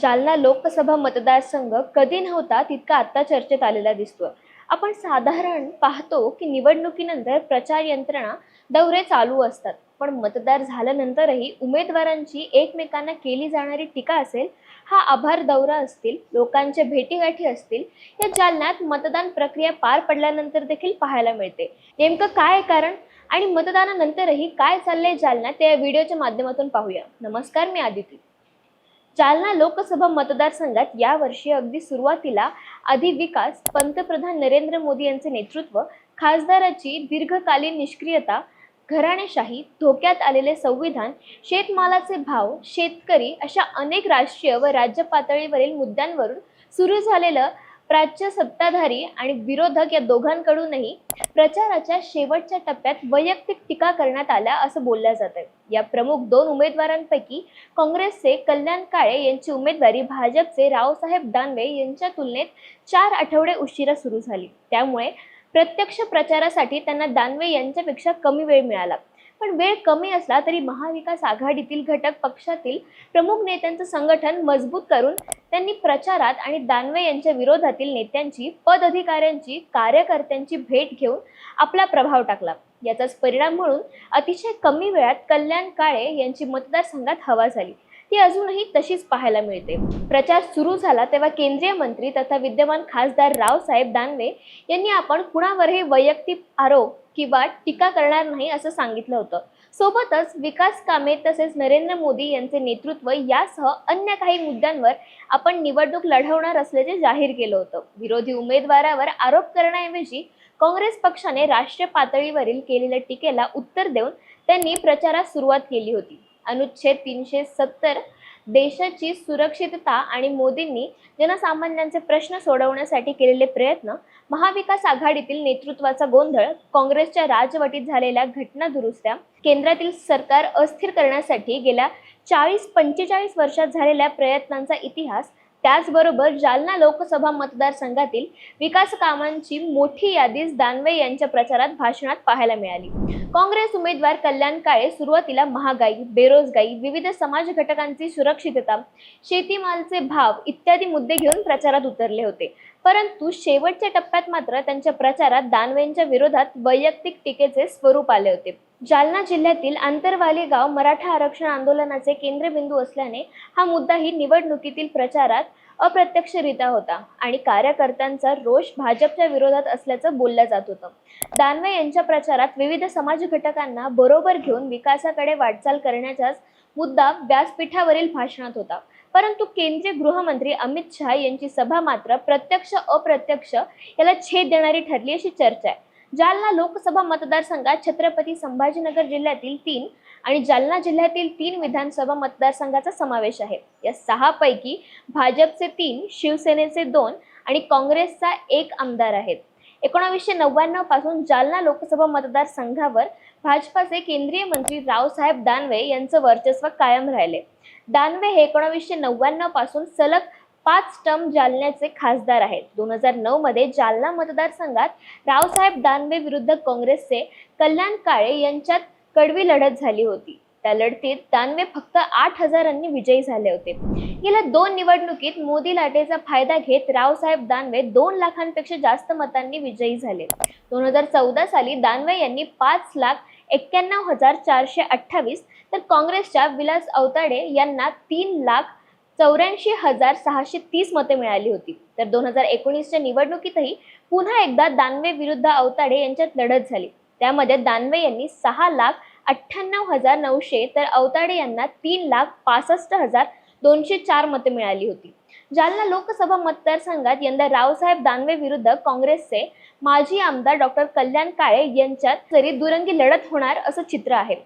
जालना लोकसभा मतदारसंघ कधी नव्हता तितका आत्ता चर्चेत आलेला दिसतोय. आपण साधारण पाहतो की निवडणुकीनंतर प्रचार यंत्रणा दौरे चालू असतात. पण मतदार झाल्यानंतरही उमेदवारांची एकमेकांना केली जाणारी टीका असेल हा आभार दौरा असतील लोकांच्या भेटीगाठी असतील या जालन्यात मतदान प्रक्रिया पार पडल्यानंतर देखील पाहायला मिळते. नेमकं काय कारण आणि मतदानानंतरही काय चाललंय जालन्यात ते या व्हिडिओच्या माध्यमातून पाहूया. नमस्कार मी आदिती. जालना लोकसभा मतदारसंघात यावर्षी अगदी सुरुवातीला आधी विकास पंतप्रधान नरेंद्र मोदी यांचे नेतृत्व खासदाराची दीर्घकालीन निष्क्रियता घराणेशाही धोक्यात आलेले संविधान शेतमालाचे भाव शेतकरी अशा अनेक राष्ट्रीय व राज्य पातळीवरील मुद्द्यांवरून सुरू झालेलं प्राच्य सत्ताधारी आणि विरोधक या दोघांकडूनही प्रचाराच्या शेवटच्या टप्प्यात वैयक्तिक टीका करण्यात आल्या असं बोललं जात आहे. या प्रमुख दोन उमेदवारांपैकी काँग्रेसचे कल्याण काळे यांची उमेदवारी भाजपचे रावसाहेब दानवे यांच्या तुलनेत चार आठवडे उशिरा सुरू झाली. त्यामुळे प्रत्यक्ष प्रचारासाठी त्यांना दानवे यांच्यापेक्षा कमी वेळ मिळाला. पण वेळ कमी असला तरी महाविकास आघाडीतील घटक पक्षातील प्रमुख नेत्यांचं संघटन मजबूत करून त्यांनी प्रचारात आणि दानवे यांच्या विरोधातील नेत्यांची पदाधिकाऱ्यांची कार्यकर्त्यांची भेट घेऊन आपला प्रभाव टाकला. याचाच परिणाम म्हणून अतिशय कमी वेळात कल्याण काळे यांची मतदारसंघात हवा झाली. ती अजूनही तशीच पाहायला मिळते. प्रचार सुरू झाला तेव्हा केंद्रीय मंत्री तथा विद्यमान खासदार रावसाहेब दानवे यांनी आपण कुणावरही वैयक्तिक आरोप किंवा टीका करणार नाही असं सांगितलं होतं. सोबतच विकास कामे तसेच नरेंद्र मोदी यांचे नेतृत्व यासह अन्य काही मुद्द्यांवर आपण निवडणूक लढवणार असल्याचे जाहीर केलं होतं. विरोधी उमेदवारावर आरोप करण्याऐवजी काँग्रेस पक्षाने राष्ट्रीय पातळीवरील केलेल्या टीकेला उत्तर देऊन त्यांनी प्रचारास सुरुवात केली होती. अनुच्छेद तीनशे सत्तर देशाची सुरक्षितता आणि मोदींनी जनसामान्यांचे प्रश्न सोडवण्यासाठी केलेले प्रयत्न महाविकास आघाडीतील नेतृत्वाचा गोंधळ काँग्रेसच्या राजवटीत झालेल्या घटना दुरुस्त्या केंद्रातील सरकार अस्थिर करण्यासाठी गेल्या चाळीस पंचेचाळीस वर्षात झालेल्या प्रयत्नांचा इतिहास त्याचबरोबर जालना लोकसभा मतदारसंघातील विकास कामांची मोठी यादीच दानवे यांच्या प्रचारात भाषणात पाहायला मिळाली. काँग्रेस उमेदवार कल्याण काळे सुरुवातीला महागाई बेरोजगारी विविध समाज घटकांची सुरक्षितता शेतीमालचे भाव इत्यादी मुद्दे घेऊन प्रचारात उतरले होते. परंतु शेवटच्या टप्प्यात मात्र त्यांच्या प्रचारात दानवेंच्या विरोधात वैयक्तिक टीकेचे स्वरूप आले होते. जालना जिल्ह्यातील आंतरवाली गाव मराठा आरक्षण आंदोलनाचे केंद्रबिंदू असल्याने हा मुद्दाही निवडणुकीतील प्रचारात अप्रत्यक्षरित्या होता आणि कार्यकर्त्यांचा रोष भाजपच्या विरोधात असल्याचं बोललं जात होतं. दानवे यांच्या प्रचारात विविध समाज घटकांना बरोबर घेऊन विकासाकडे वाटचाल करण्याचाच मुद्दा व्यासपीठावरील भाषणात होता. परंतु केंद्रीय गृहमंत्री अमित शहा यांची सभा मात्र प्रत्यक्ष अप्रत्यक्ष याला छेद देणारी ठरली अशी चर्चा आहे. जालना लोकसभा मतदारसंघात छत्रपती संभाजीनगर जिल्ह्यातील तीन आणि जालना जिल्ह्यातील तीन विधानसभा मतदारसंघाचा समावेश आहे. या सहा पैकी भाजपचे तीन शिवसेनेचे दोन आणि काँग्रेसचा एक आमदार आहेत. एकोणावीसशे नव्याण्णवपासून जालना लोकसभा मतदारसंघावर भाजपाचे केंद्रीय मंत्री रावसाहेब दानवे यांचं वर्चस्व कायम राहिले. दानवे हे एकोणावीसशे नव्याण्णवपासून सलग पाच टर्म जालन्याचे खासदार आहेत. दोन हजार नऊ मध्ये जालना मतदारसंघात रावसाहेब दानवे विरुद्ध काँग्रेसचे कल्याण काळे यांच्यात कडवी लढत झाली होती. त्या लढतीत दानवे फक्त आठ हजारांनी विजयी झाले होते. गेल्या दोन निवडणुकीत मोदी लाटेचा फायदा घेत रावसाहेब दानवे दोन लाखांपेक्षा जास्त मतांनी विजयी झाले. दोन हजार चौदा साली दानवे यांनी पाच लाख एक्क्याण्णव हजार चारशे अठ्ठावीस तर काँग्रेसच्या विलास अवताडे यांना तीन लाख चौऱ्याऐंशी हजार सहाशे तीस मते मिळाली होती. तर दोन हजार एकोणीसच्या निवडणुकीतही पुन्हा एकदा दानवे विरुद्ध अवताडे यांच्यात लढत झाली. त्यामध्ये दानवे यांनी सहा लाख अठ्ठ्याण्णव हजार नऊशे तर अवताडे यांना तीन लाख पासष्ट हजार दोनशे चार मते मिळाली होती. जालना लोकसभा मतदारसंघात यंदा रावसाहेब दानवे विरुद्ध काँग्रेसचे माजी आमदार डॉक्टर कल्याण काळे यांच्यात तरी दुरंगी लढत होणार असं चित्र आहे.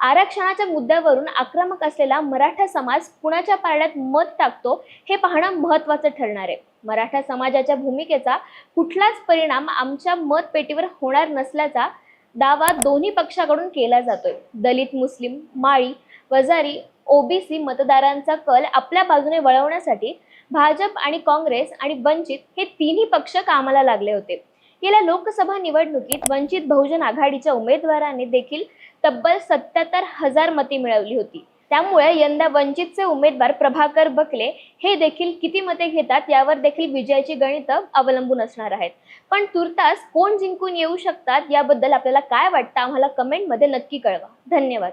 आरक्षणाच्या मुद्द्यावरून आक्रमक असलेला मराठा समाज कुणाच्या पारड्यात मत टाकतो हे पाहणं महत्त्वाचं ठरणार आहे. मराठा समाजाच्या भूमिकेचा कुठलाच परिणाम आमच्या मतपेटीवर होणार नसल्याचा दावा दोन्ही पक्षाकडून केला जातोय. दलित मुस्लिम माळी वजारी ओबीसी मतदारांचा कल आपल्या बाजूने वळवण्यासाठी भाजप आणि काँग्रेस आणि वंचित हे तिन्ही पक्ष कामाला लागले होते. गेल्या लोकसभा निवडणुकीत वंचित बहुजन आघाडीच्या उमेदवाराने देखील तब्बल सत्याहत्तर हजार मते मिळवली होती. त्यामुळे यंदा वंचितचे उमेदवार प्रभाकर बकले हे देखील किती मते घेतात यावर देखील विजयाची गणितं अवलंबून असणार आहेत. पण तुर्तास कोण जिंकून येऊ शकतात याबद्दल आपल्याला काय वाटतं? आम्हाला कमेंटमध्ये नक्की कळवा. धन्यवाद.